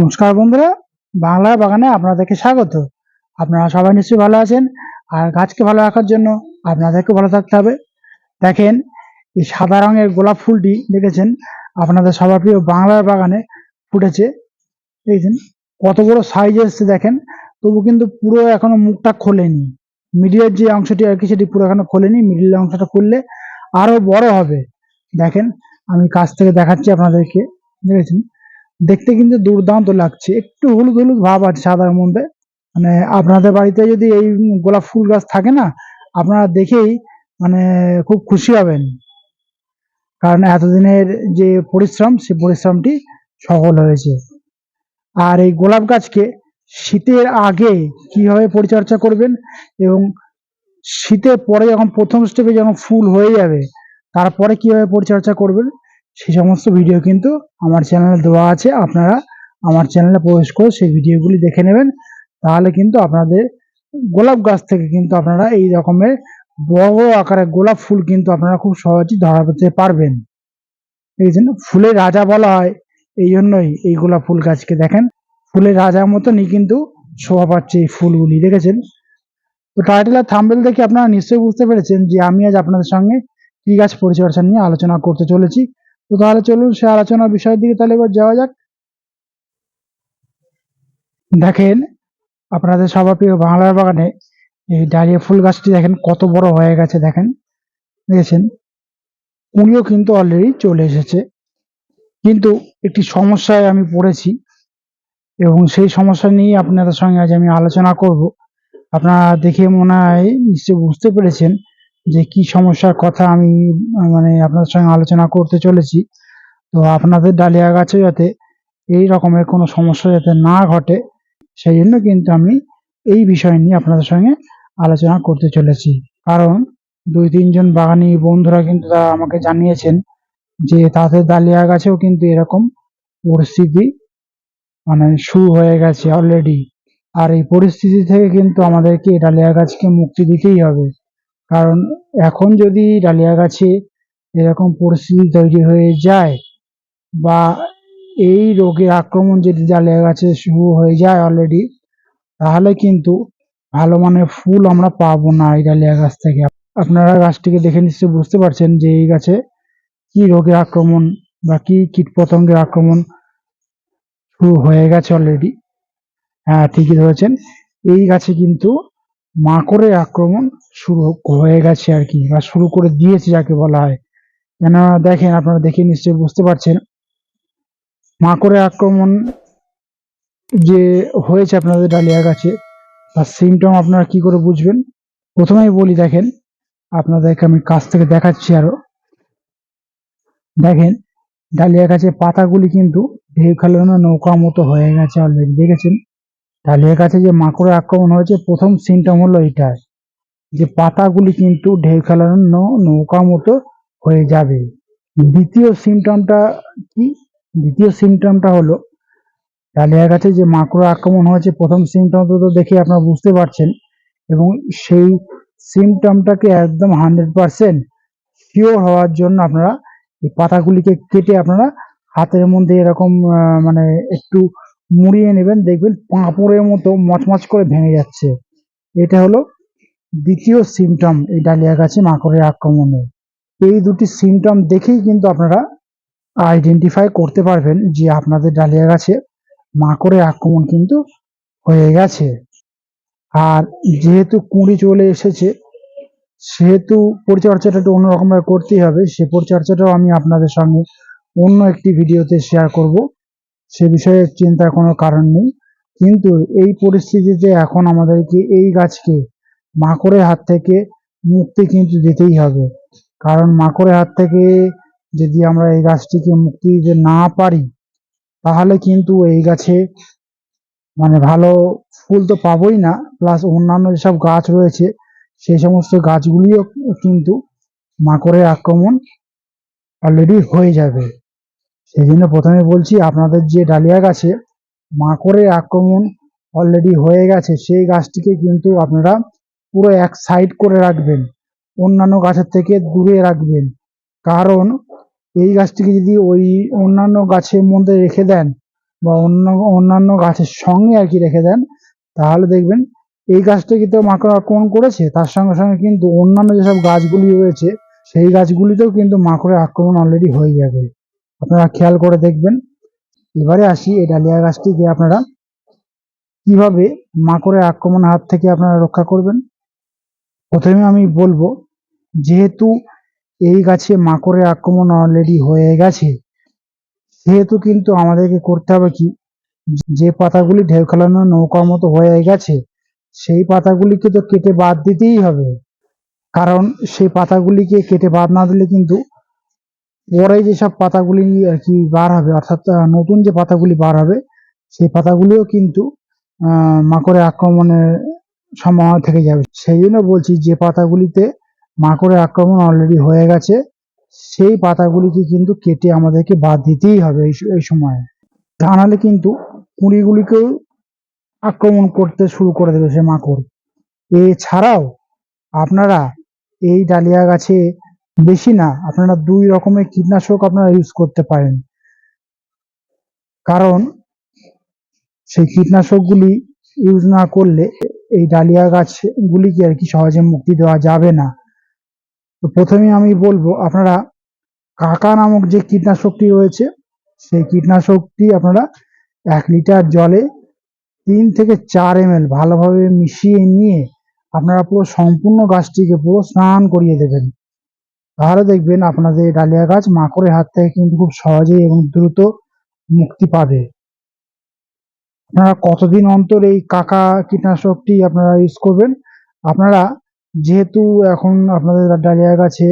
নমস্কার বন্ধুরা বাংলার বাগানে আপনাদেরকে স্বাগত। আপনারা সবাই নিশ্চয়ই ভালো আছেন, আর গাছকে ভালো রাখার জন্য আপনাদেরকে ভালো থাকতে হবে। দেখেন, এই সাদা রঙের গোলাপ ফুলটি দেখেছেন, আপনাদের সবার প্রিয় বাংলার বাগানে ফুটেছে। দেখেছেন কত বড় সাইজ এসছে দেখেন, তবু কিন্তু পুরো এখনও মুখটা খোলেনি। মিডিলের যে অংশটি আর কি, সেটি পুরো এখনও খোলেনি। মিডিলের অংশটা খুললে আরও বড় হবে। দেখেন, আমি কাছ থেকে দেখাচ্ছি আপনাদেরকে, দেখেছেন? দেখতে কিন্তু দুর্দান্ত লাগছে। একটু হলুদ হলুদ ভাব আছে সাদার মধ্যে। মানে আপনাদের বাড়িতে যদি এই গোলাপ ফুল গাছ থাকে না, আপনারা দেখেই মানে খুব খুশি হবেন। কারণ এতদিনের যে পরিশ্রম, সে পরিশ্রমটি সফল হয়েছে। আর এই গোলাপ গাছকে শীতের আগে কীভাবে পরিচর্যা করবেন এবং শীতের পরে যখন প্রথম স্টেপে যখন ফুল হয়ে যাবে, তারপরে কীভাবে পরিচর্যা করবেন সেই সমস্ত ভিডিও কিন্তু আমার চ্যানেলে দেওয়া আছে। আপনারা আমার চ্যানেলে প্রবেশ করে সেই ভিডিওগুলি দেখে নেবেন। তাহলে কিন্তু আপনাদের গোলাপ গাছ থেকে কিন্তু আপনারা এই রকমের বড় বড় আকারের গোলাপ ফুল কিন্তু আপনারা খুব সহজেই ধরাতে পারবেন। দেখছেন ফুলের রাজা বলা হয়। এই জন্যই এই গোলাপ ফুল গাছকে দেখেন। ফুলের রাজার মতনই কিন্তু শোভা পাচ্ছে এই ফুলগুলি, দেখেছেন? তো টাইটেল আর থাম্বেল দেখে আপনারা নিশ্চয়ই বুঝতে পেরেছেন যে আমি আজ আপনাদের সঙ্গে কী গাছ পরিচর্যা নিয়ে আলোচনা করতে চলেছি। তো তাহলে চলুন সে আলোচনার বিষয়ের দিকে তাহলে এবার যাওয়া যাক। দেখেন, আপনাদের সবার প্রিয় বাংলার বাগানে এই ডালিয়া ফুল গাছটি দেখেন কত বড় হয়ে গেছে, দেখেন। দেখেছেন? কুঁড়িও কিন্তু অলরেডি চলে এসেছে। কিন্তু একটি সমস্যায় আমি পড়েছি এবং সেই সমস্যা নিয়ে আপনাদের সঙ্গে আজ আমি আলোচনা করব। আপনারা দেখে মনে হয় নিশ্চয়ই বুঝতে পেরেছেন যে কি সমস্যার কথা আমি মানে আপনাদের সঙ্গে আলোচনা করতে চলেছি, তো আপনাদের ডালিয়া গাছে যাতে এই রকমের কোনো সমস্যা যাতে না ঘটে, সেই জন্য কিন্তু আমি এই বিষয় নিয়ে আপনাদের সঙ্গে আলোচনা করতে চলেছি। কারণ দুই তিনজন বাগানি বন্ধুরা কিন্তু তারা আমাকে জানিয়েছেন যে তাদের ডালিয়া গাছেও কিন্তু এরকম পরিস্থিতি মানে শুরু হয়ে গেছে অলরেডি আর এই পরিস্থিতি থেকে কিন্তু আমাদেরকে ডালিয়া গাছকে মুক্তি দিতেই হবে। কারণ এখন যদি ডালিয়া গাছে এরকম পরিস্থিতি তৈরি হয়ে যায় বা এই রোগের আক্রমণ যদি ডালিয়া গাছে শুরু হয়ে যায় অলরেডি তাহলে কিন্তু ভালো মানের ফুল আমরা পাবো না এই ডালিয়া গাছ থেকে। আপনারা গাছটিকে দেখে নিশ্চয়ই বুঝতে পারছেন যে এই গাছে কি রোগের আক্রমণ বা কি কীটপতঙ্গের আক্রমণ শুরু হয়ে গেছে অলরেডি হ্যাঁ ঠিকই ধরেছেন। এই গাছে কিন্তু মাকড়ের আক্রমণ শুরু হয়ে গেছে আর কি, বা শুরু করে দিয়েছে যাকে বলা হয়। কেন দেখেন, আপনারা দেখে নিশ্চয়ই বুঝতে পারছেন, মাকড়ের আক্রমণ যে হয়েছে আপনাদের ডালিয়া গাছে তার সিমটম আপনারা কি করে বুঝবেন? প্রথমেই বলি, দেখেন, আপনাদেরকে আমি কাছ থেকে দেখাচ্ছি আরও। দেখেন ডালিয়া গাছের পাতাগুলি কিন্তু ঢেউ খেলানো নৌকা মতো হয়ে গেছে অলরেডি দেখেছেন? ডালিয়া গাছে যে মাকড়ের আক্রমণ হয়েছে। প্রথম সিমটম হলো এটাই যে পাতাগুলি কিন্তু ঢেউ খেলানো নৌকা মতো হয়ে যাবে। দ্বিতীয় সিমটমটা কি? দ্বিতীয় সিমটমটা হলো ডালিয়া গাছে যে মাকড় আক্রমণ হয়েছে। প্রথম সিমটম তো দেখে আপনারা বুঝতে পারছেন। এবং সেই সিমটমটাকে একদম হান্ড্রেড পার্সেন্ট শিওর হওয়ার জন্য আপনারা এই পাতাগুলিকে কেটে আপনারা হাতের মধ্যে এরকম মানে একটু মুড়িয়ে নেবেন, দেখবেন পাঁপড়ের মতো মচমচ করে ভেঙে যাচ্ছে। এটা হলো দ্বিতীয় সিমটম এই ডালিয়া গাছে মাকড়ের আক্রমণের এই দুটি সিমটম দেখেই কিন্তু আপনারা আইডেন্টিফাই করতে পারবেন যে আপনাদের ডালিয়া গাছে মাকড়ের আক্রমণ কিন্তু হয়ে গেছে। আর যেহেতু কুঁড়ি চলে এসেছে, সেহেতু পরিচর্যাটা একটু অন্যরকমভাবে করতেই হবে। সে পরিচর্যাটাও আমি আপনাদের সঙ্গে অন্য একটি ভিডিওতে শেয়ার করব। সে বিষয়ে চিন্তার কোনো কারণ নেই। কিন্তু এই পরিস্থিতিতে এখন আমাদেরকে এই গাছকে মাকড়ের হাত থেকে মুক্তি কিন্তু দিতেই হবে। কারণ মাকড়ের হাত থেকে যদি আমরা এই গাছটিকে মুক্তি দিতে না পারি, তাহলে কিন্তু এই গাছে মানে ভালো ফুল তো পাবোই না। প্লাস অন্যান্য যেসব গাছ রয়েছে সেই সমস্ত গাছগুলিও কিন্তু মাকড়ের আক্রমণ অলরেডি হয়ে যাবে। সেই জন্য প্রথমে বলছি, আপনাদের যে ডালিয়া গাছে মাকড়ের আক্রমণ অলরেডি হয়ে গেছে, সেই গাছটিকে কিন্তু আপনারা পুরো এক সাইড করে রাখবেন, অন্যান্য গাছের থেকে দূরে রাখবেন। কারণ এই গাছটিকে যদি ওই অন্যান্য গাছের মধ্যে রেখে দেন বা অন্য, অন্যান্য গাছের সঙ্গে আর কি রেখে দেন, তাহলে দেখবেন এই গাছটাকে তো মাকড় আক্রমণ করেছে। তার সঙ্গে সঙ্গে কিন্তু অন্যান্য যেসব গাছগুলি রয়েছে, সেই গাছগুলিতেও কিন্তু মাকড়ের আক্রমণ অলরেডি হয়ে যাবে। আপনারা খেয়াল করে দেখবেন। এবারে আসি এই ডালিয়া গাছটিকে আপনারা কীভাবে মাকড়ের আক্রমণের হাত থেকে আপনারা রক্ষা করবেন। প্রথমে আমি বলব, যেহেতু এই গাছে মাকড়ের আক্রমণ অলরেডি হয়ে গেছে, সেহেতু কিন্তু আমাদেরকে করতে হবে কি, যে পাতাগুলি ঢেউ খেলানো নৌকার মতো হয়ে গেছে, সেই পাতাগুলিকে তো কেটে বাদ দিতেই হবে। কারণ সেই পাতাগুলিকে কেটে বাদ না দিলে কিন্তু পরে যেসব পাতাগুলি আর কি বার হবে অর্থাৎ নতুন যে পাতাগুলি বার হবে সেই পাতাগুলিও কিন্তু আহ, মাকড়ের আক্রমণের সম্ভাবনা থেকে যাবে। সেই জন্য বলছি যে পাতাগুলিতে মাকড়ের আক্রমণ অলরেডি হয়ে গেছে সেই পাতাগুলিকে কিন্তু কেটে আমাদেরকে বাদ দিতেই হবে এই সময়ে। তা নাহলে কিন্তু কুঁড়িগুলিকেও আক্রমণ করতে শুরু করে দেবে সে মাকড়। এছাড়াও আপনারা এই ডালিয়া গাছে বেশি না, আপনারা দুই রকমের কীটনাশক আপনারা ইউজ করতে পারেন। কারণ, সেই কীটনাশকগুলি ইউজ না করলে এই ডালিয়া গাছগুলিকে আর কি সহজে মুক্তি দেওয়া যাবে না। তো প্রথমে আমি বলব, আপনারা কাকা নামক যে কীটনাশকটি রয়েছে, সেই কীটনাশকটি আপনারা এক লিটার জলে তিন থেকে চার এম ভালোভাবে মিশিয়ে নিয়ে আপনারা পুরো সম্পূর্ণ গাছটিকে পুরো স্নান করিয়ে দেবেন। তাহলে দেখবেন আপনাদের ডালিয়া গাছ, মাকড়ের হাত থেকে কিন্তু খুব সহজেই এবং দ্রুত মুক্তি পাবে। আপনারা কতদিন অন্তর এই কাকা কীটনাশকটি আপনারা ইউজ করবেন? আপনারা যেহেতু এখন আপনাদের ডালিয়া গাছে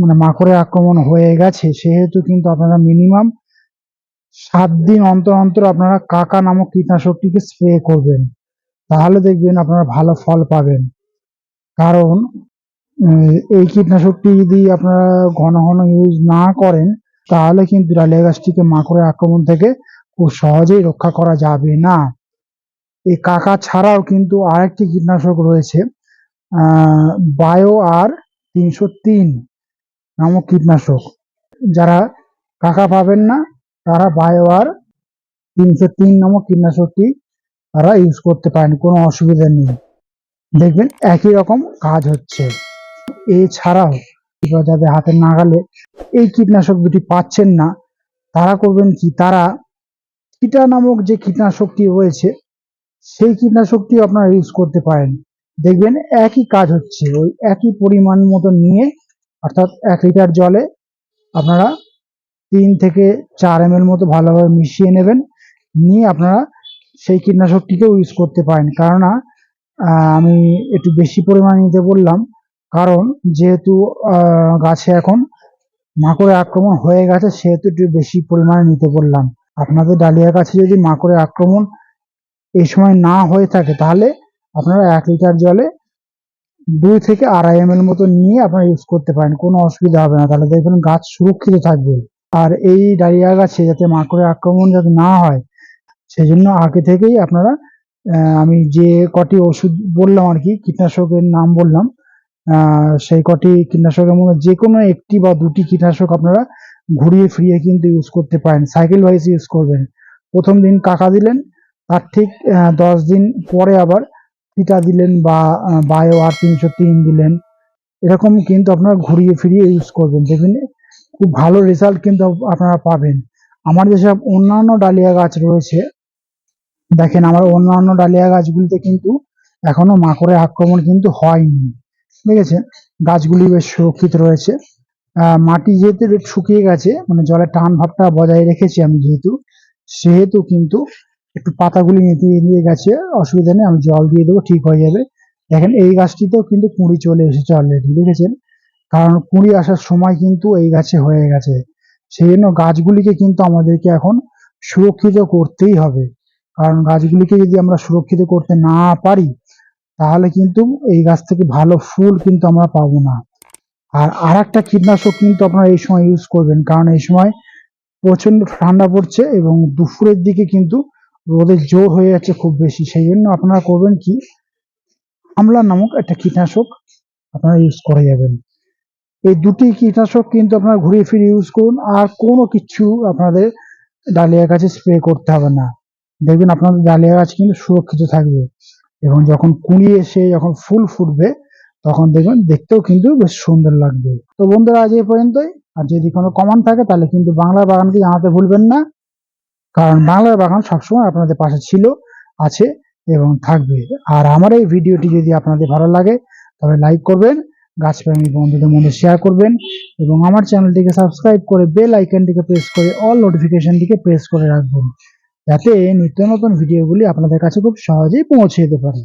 মানে মাকড়ের আক্রমণ হয়ে গেছে, সেহেতু কিন্তু আপনারা মিনিমাম সাত দিন অন্তর অন্তর আপনারা কাকা নামক কীটনাশকটিকে স্প্রে করবেন। তাহলে দেখবেন আপনারা ভালো ফল পাবেন। কারণ এই কীটনাশকটি যদি আপনারা ঘন ঘন ইউজ না করেন, তাহলে কিন্তু ডালিয়া গাছটিকে মাকড়ের আক্রমণ থেকে খুব সহজেই রক্ষা করা যাবে না। এই কাকা ছাড়াও কিন্তু আরেকটি কীটনাশক রয়েছে বায়ো আর তিনশো তিন নামক কীটনাশক। যারা কাকা পাবেন না, তারা বায়ো আর তিনশো তিন নামক কীটনাশকটি তারা ইউজ করতে পারেন, কোনো অসুবিধা নেই। দেখবেন একই রকম কাজ হচ্ছে। এছাড়াও যাদের হাতের নাগালে এই কীটনাশক দুটি পাচ্ছেন না, তারা করবেন কি? তারা কিটা নামক যে কীটনাশকটি রয়েছে, সেই কীটনাশকটি আপনারা ইউজ করতে পারেন। দেখবেন একই কাজ হচ্ছে, ওই একই পরিমাণ মতো নিয়ে, অর্থাৎ এক লিটার জলে আপনারা তিন থেকে চার এম মতো ভালোভাবে মিশিয়ে নেবেন, নিয়ে আপনারা সেই কীটনাশকটিকেও ইউজ করতে পারেন। কেননা আমি একটু বেশি পরিমাণে নিতে বললাম কারণ যেহেতু গাছে এখন মাকড়ের আক্রমণ হয়ে গেছে, সেহেতু একটু বেশি পরিমাণে নিতে বললাম। আপনাদের ডালিয়া গাছে যদি মাকড়ের আক্রমণ এই সময় না হয়ে থাকে, তাহলে আপনারা এক লিটার জলে দুই থেকে আড়াই এম মতো নিয়ে আপনারা ইউজ করতে পারেন, কোনো অসুবিধা হবে না। তাহলে দেখবেন গাছ সুরক্ষিত থাকবে। আর এই ডালিয়া গাছে যাতে মাকড়ের আক্রমণ যাতে না হয় সেই জন্য আগে থেকেই আপনারা আমি যে কটি ওষুধ বললাম আর কি, কীটনাশকের নাম বললাম সেই কটি কীটনাশকের মধ্যে যে কোনো একটি বা দুটি কীটনাশক আপনারা ঘুরিয়ে ফিরিয়ে কিন্তু ইউজ করতে পারেন সাইকেল ওয়াইজ ইউজ করবেন। প্রথম দিন কাকা দিলেন, তার ঠিক দশ দিন পরে আবার টিটা দিলেন বা বায়ো আর তিনশো তিন দিলেন। এরকম কিন্তু আপনারা ঘুরিয়ে ফিরিয়ে ইউজ করবেন। দেখবেন খুব ভালো রেজাল্ট কিন্তু আপনারা পাবেন। আমার যেসব অন্যান্য ডালিয়া গাছ রয়েছে, দেখেন আমার অন্যান্য ডালিয়া গাছগুলিতে কিন্তু এখনও মাকড়ের আক্রমণ কিন্তু হয়নি। আছে? গাছগুলি বেশ সুরক্ষিত রয়েছে। মাটি যেহেতু শুকিয়ে গেছে মানে জলের টান ভাবটা বজায় রেখেছি আমি যেহেতু, সেহেতু কিন্তু একটু পাতাগুলি নিতে নিয়ে গেছে, অসুবিধা নেই, আমি জল দিয়ে দেবো, ঠিক হয়ে যাবে। দেখেন, এই গাছটিতেও কিন্তু কুঁড়ি চলে এসেছে অলরেডি দেখেছেন? কারণ কুঁড়ি আসার সময় কিন্তু এই গাছে হয়ে গেছে। সেই জন্য গাছগুলিকে কিন্তু আমাদেরকে এখন সুরক্ষিত করতেই হবে। কারণ গাছগুলিকে যদি আমরা সুরক্ষিত করতে না পারি তাহলে কিন্তু এই গাছ থেকে ভালো ফুল কিন্তু আমরা পাবো না। আর আর একটা কীটনাশক কিন্তু আপনারা এই সময় ইউজ করবেন, কারণ এই সময় প্রচণ্ড ঠান্ডা পড়ছে এবং দুপুরের দিকে কিন্তু রোদের জোর হয়ে যাচ্ছে খুব বেশি। সেই জন্য আপনারা করবেন কি, আমলা নামক একটা কীটনাশক আপনারা ইউজ করে যাবেন। এই দুটি কীটনাশক কিন্তু আপনারা ঘুরিয়ে ফিরে ইউজ করুন, আর কোনো কিছু আপনাদের ডালিয়া গাছে স্প্রে করতে হবে না। দেখবেন আপনাদের ডালিয়া গাছ কিন্তু সুরক্ষিত থাকবে। এবং যখন কুঁড়ি এসে যখন ফুল ফুটবে, তখন দেখবেন দেখতেও কিন্তু বেশ সুন্দর লাগবে। তো বন্ধুরা, আজ এই পর্যন্তই। আর যদি কোনো কমান থাকে, তাহলে কিন্তু বাংলার বাগানকে জানাতে ভুলবেন না। কারণ বাংলার বাগান সবসময় আপনাদের পাশে ছিল, আছে এবং থাকবে। আর আমার এই ভিডিওটি যদি আপনাদের ভালো লাগে, তবে লাইক করবেন, গাছপ্রেমী বন্ধুদের মধ্যে শেয়ার করবেন এবং আমার চ্যানেলটিকে সাবস্ক্রাইব করে বেল আইকনটিকে প্রেস করে অল নোটিফিকেশনটিকে প্রেস করে রাখবেন। যাতে নিত্য নতুন ভিডিওগুলি আপনাদের কাছে খুব সহজেই পৌঁছে যেতে পারে।